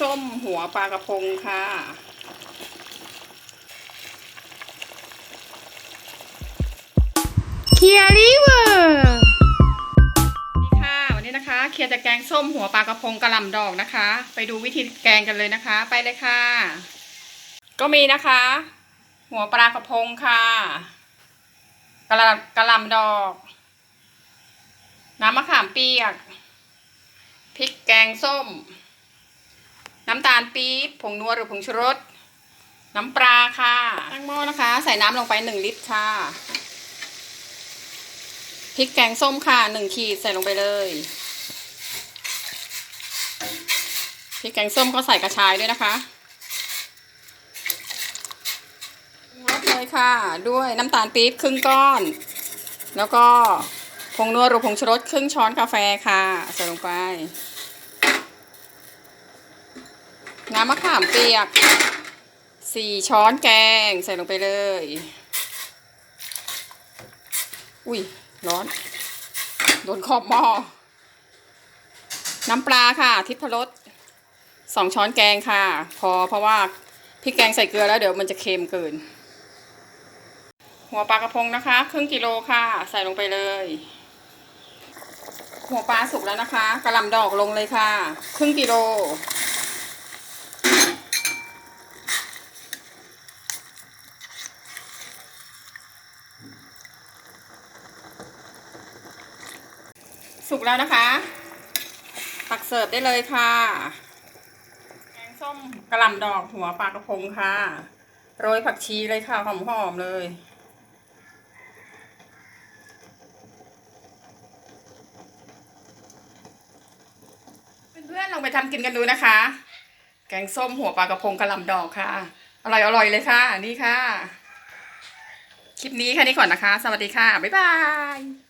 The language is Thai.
ส้มหัวปลากระพงค่ะ เคียริเวอร์นี่ค่ะวันนี้นะคะ เคลียร์จะแกงส้มหัวปลากระพงกระหล่ำดอกนะคะ ไปดูวิธีแกงกันเลยนะคะ ไปเลยค่ะ ก็มีนะคะ หัวปลากระพงค่ะกระหล่ำกระหล่ำดอก น้ำมะขามเปียกพริกแกงส้ม น้ำตาลปี๊บผงนัวหรือผงชูรส น้ำปลาค่ะตั้งหม้อนะคะ ใส่น้ำลงไปหนึ่งลิตรค่ะพริกแกงส้มค่ะหนึ่งขีดใส่ลงไปเลยพริกแกงส้มก็ใส่กระชายด้วยนะคะรสเลยค่ะ ด้วยน้ำตาลปี๊บครึ่งก้อน แล้วก็ผงนัวหรือผงชูรสครึ่งช้อนกาแฟค่ะ ใส่ลงไป น้ำมะขามเปียกสี่ช้อนแกงใส่ลงไปเลย อุ้ยร้อน โดนขอบหม้อ น้ำปลาค่ะ ทิพรสสองช้อนแกงค่ะ พอเพราะว่าพริกแกงใส่เกลือแล้วเดี๋ยวมันจะเค็มเกิน หัวปลากระพงนะคะ ครึ่งกิโลค่ะ ใส่ลงไปเลย หัวปลาสุกแล้วนะคะกระลำดอกลงเลยค่ะ ครึ่งกิโล สุกแล้วนะคะตักเสิร์ฟได้เลยค่ะ แกงส้มกระหล่ำดอกหัวปลากระพงค่ะ โรยผักชีเลยค่ะ หอมๆเลย เพื่อนๆลองไปทำกินกันดูนะคะ แกงส้มหัวปลากระพงกระหล่ำดอกค่ะ อร่อยอร่อยๆเลยค่ะ นี่ค่ะ คลิปนี้แค่นี้ก่อนนะคะ สวัสดีค่ะ บ๊ายบาย